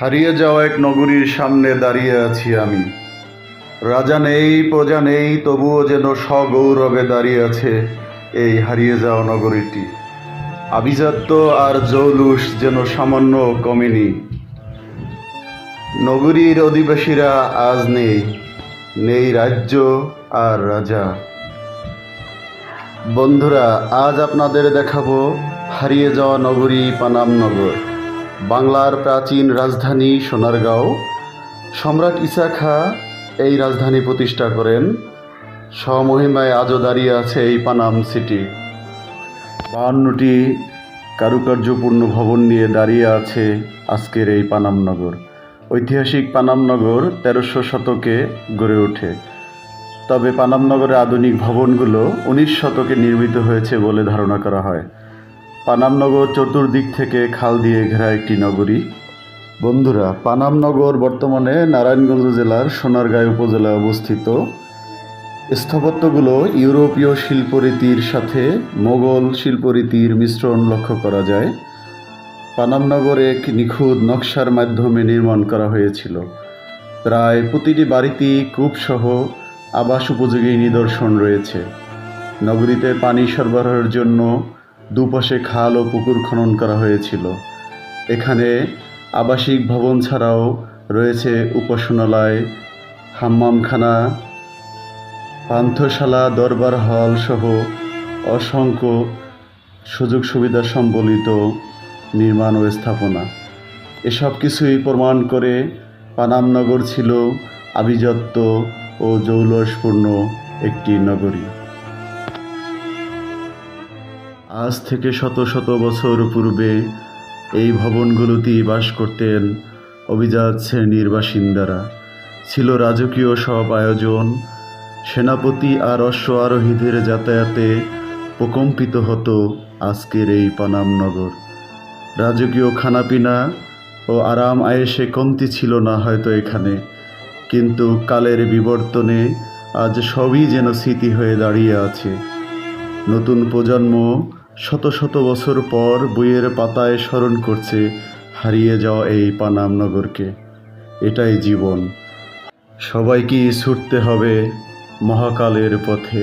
হারিয়ে যাওয়া এক নগরীর সামনে দাঁড়িয়ে আছি আমি। রাজা নেই, প্রজা নেই, তবুও যেন সগৌরবে দাঁড়িয়ে আছে এই হারিয়ে যাওয়া নগরীটি। আভিজাত্য আর জৌলুস যেন সামান্য কমেনি। নগরীর অধিবাসীরা আজ নেই নেই রাজ্য আর রাজা। বন্ধুরা, আজ আপনাদের দেখাবো হারিয়ে যাওয়া নগরী পানামনগর বাংলার প্রাচীন রাজধানী সোনারগাঁও। সম্রাট ইসা খা এই রাজধানী প্রতিষ্ঠা করেন। স্বমহিমায় আজও দাঁড়িয়ে আছে এই পানাম সিটি। বাহান্নটি কারুকার্যপূর্ণ ভবন নিয়ে দাঁড়িয়ে আছে আজকের এই পানামনগর ঐতিহাসিক পানামনগর তেরোশো শতকে গড়ে ওঠে। তবে পানামনগরের আধুনিক ভবনগুলো উনিশ শতকে নির্মিত হয়েছে বলে ধারণা করা হয়। পানামনগর চতুর্দিক থেকে খাল দিয়ে ঘেরা একটি নগরী। বন্ধুরা, পানামনগর বর্তমানে নারায়ণগঞ্জ জেলার সোনারগাঁও উপজেলায় অবস্থিত। স্থাপত্যগুলো ইউরোপীয় শিল্পরীতির সাথে মোগল শিল্পরীতির মিশ্রণ লক্ষ্য করা যায়। পানামনগর এক নিখুঁত নকশার মাধ্যমে নির্মাণ করা হয়েছিল। প্রায় প্রতিটি বাড়িতেই কূপসহ আবাস উপযোগী নিদর্শন রয়েছে। নগরীতে পানি সরবরাহের জন্য দুপাশে খাল ও পুকুর খনন করা হয়েছিল। এখানে আবাসিক ভবন ছাড়াও রয়েছে উপাসনালয়, হাম্মামখানা, পান্থশালা, দরবার হল সহ অসংখ্য সুযোগ সুবিধা সম্বলিত নির্মাণ ও স্থাপনা। এসব কিছুই প্রমাণ করে পানামনগর ছিল আভিজাত্য ও জৌলসপূর্ণ একটি নগরী। আজ থেকে শত শত বছর পূর্বে এই ভবনগুলোতেই বাস করতেন অভিজাত শ্রেণির বাসিন্দারা। ছিল রাজকীয় সব আয়োজন। সেনাপতি আর অশ্ব আরোহীদের যাতায়াতে প্রকম্পিত হতো আজকের এই পানামনগর রাজকীয় খানাপিনা ও আরাম আয়েসে কমতি ছিল না হয়তো এখানে, কিন্তু কালের বিবর্তনে আজ সবই যেন স্মৃতি হয়ে দাঁড়িয়ে আছে। নতুন প্রজন্ম শত শত বছর পর বইয়ের পাতায় স্মরণ করছে হারিয়ে যাওয়া এই পানাম নগরকে। এটাই জীবন। সবাইকেই ছুটতে হবে মহাকালের পথে।